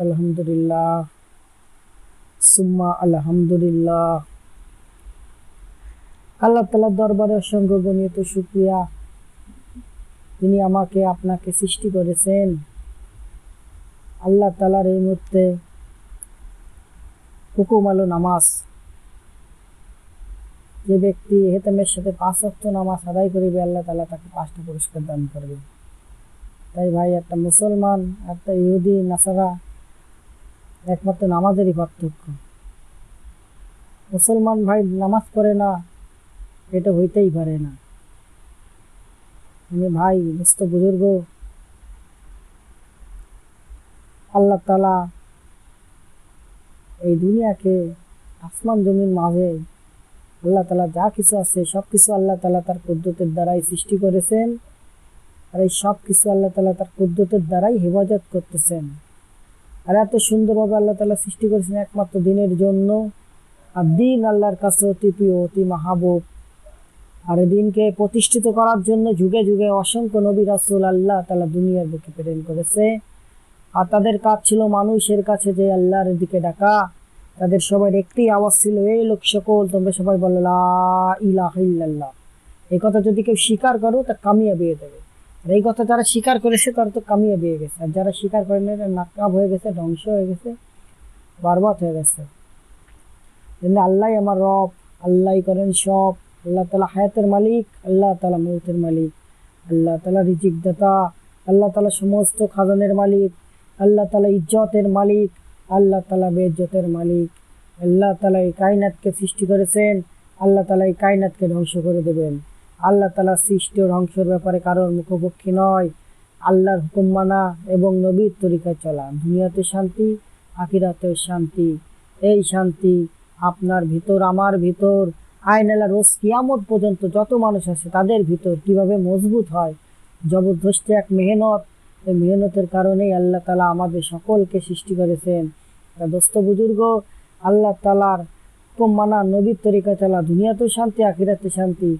আলহামদুলিল্লাহ। সুম্মা আলহামদুলিল্লাহ। আল্লাহ তালার দরবারে অসংখ্য গণিত শুক্রিয়া তিনি আমাকে, আপনাকে সৃষ্টি করেছেন। আল্লাহ তালার এই মুহূর্তে হুকুম আলো নামাজ। যে ব্যক্তি হেতামের সাথে পাঁচ অক্ট নামাজ আদায় করিবে, আল্লাহ তালা তাকে পাঁচটা পুরস্কার দান করবে। তাই ভাই, একটা মুসলমান, একটা ইহুদি, নাসারা একমাত্র নামাজেরই পার্থক্য। মুসলমান ভাই নামাজ পড়ে না, এটা হইতেই পারে না। আমি ভাই বুঝত বুজুর্গ, আল্লাহ তালা এই দুনিয়াকে আসমান জমির মাঝে আল্লাহ তালা যা কিছু আছে সব কিছু আল্লাহ তালা তার পদ্ধতির দ্বারাই সৃষ্টি করেছেন। আর এই সব কিছু আল্লাহ তালা তার পদ্ধতির দ্বারাই হেফাজত করতেছেন। আর এত সুন্দরভাবে আল্লাহ তালা সৃষ্টি করেছেন একমাত্র দিনের জন্য। আর দিন আল্লাহর কাছে অতি প্রিয়, অতি মাহবুব। আর দিনকে প্রতিষ্ঠিত করার জন্য যুগে যুগে অসংখ্য নবী রাসুল আল্লাহ তালা দুনিয়ার বুকে প্রেরণ করেছে। আর তাদের কাজ ছিল মানুষের কাছে যে আল্লাহর দিকে ডাকা। তাদের সবার একটি আওয়াজ ছিল এই লোক সকল, তোমরা সবাই বলো, লা ইলাহা এই কথা যদি কেউ স্বীকার করো, তা কামিয়া বিয়ে দেবে আর এই কথা যারা স্বীকার করেছে তারা তো কামিয়ে বিয়ে গেছে। আর যারা স্বীকার করে না নাকাব হয়ে গেছে, ধ্বংস হয়ে গেছে, বারবাদ হয়ে গেছে। যেমনি আল্লাহ আমার রব, আল্লাহ করেন সব। আল্লাহ তালা হায়াতের মালিক, আল্লাহ তালা মৌতের মালিক। আল্লাহ তালা রিজিক দাতা আল্লাহ তালা সমস্ত খাজানের মালিক। আল্লাহ তালা ইজ্জতের মালিক, আল্লাহ তালা বেজ্জতের মালিক। আল্লাহ তালা এই কায়নাতকে সৃষ্টি করেছেন, আল্লাহ তালা এই কায়নাতকে ধ্বংস করে দেবেন। আল্লাহ তালা সৃষ্টি ধ্বংসের ব্যাপারে কারোর মুখোপক্ষী নয়। আল্লাহর হুকুম মানা এবং নবীর তরিকায় চলা। দুনিয়াতে শান্তি আখিরাতেও শান্তি। এই শান্তি আপনার ভিতর, আমার ভিতর। আইনালা রোজ কিয়ামত পর্যন্ত যত মানুষ আছে তাদের ভিতর কীভাবে মজবুত হয়। জবরদস্ত এক মেহনত। এই মেহনতের কারণেই আল্লাহ তালা আমাদের সকলকে সৃষ্টি করেছেন। তা দোস্ত বুজুর্গ, আল্লাহ তালার হুকুম মানা নবীর তরিকা চলা। দুনিয়াতেও শান্তি, আখিরাতে শান্তি।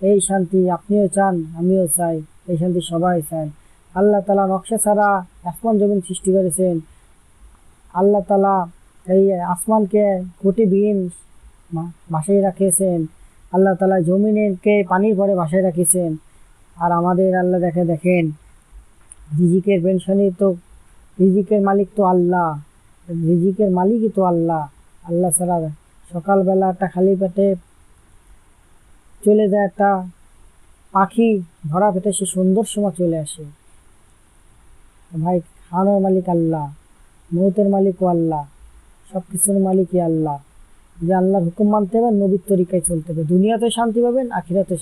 এই শান্তি আপনিও চান, আমিও চাই, এই শান্তি সবাই চান আল্লাহ তালা নকশা ছাড়া আসমান জমিন সৃষ্টি করেছেন। আল্লাহ তালা এই আসমানকে খুঁটিবিহীন ভাসাই রাখিয়েছেন। আল্লাহ তালা জমিনকে পানির পরে ভাসাই রাখিয়েছেন। আর আমাদের আল্লাহ দেখে দেখেন, রিজিকের পেনশনই তো, রিজিকের মালিক তো আল্লাহ, রিজিকের মালিকই তো আল্লাহ। আল্লাহ ছাড়া সকালবেলা একটা খালি পেটে চলে যায় একটা পাখি, ধরা পেটে সে সুন্দর সময় চলে আসে। ভাই, খাওয়ানোর মালিক আল্লাহ, মৌতের মালিকও আল্লাহ সব কিছুর মালিকই আল্লাহ। যে আল্লাহর হুকুম মানতে হবে, নবীর তরিকায় চলতে হবে। দুনিয়াতে শান্তি পাবেন, আখিরাতে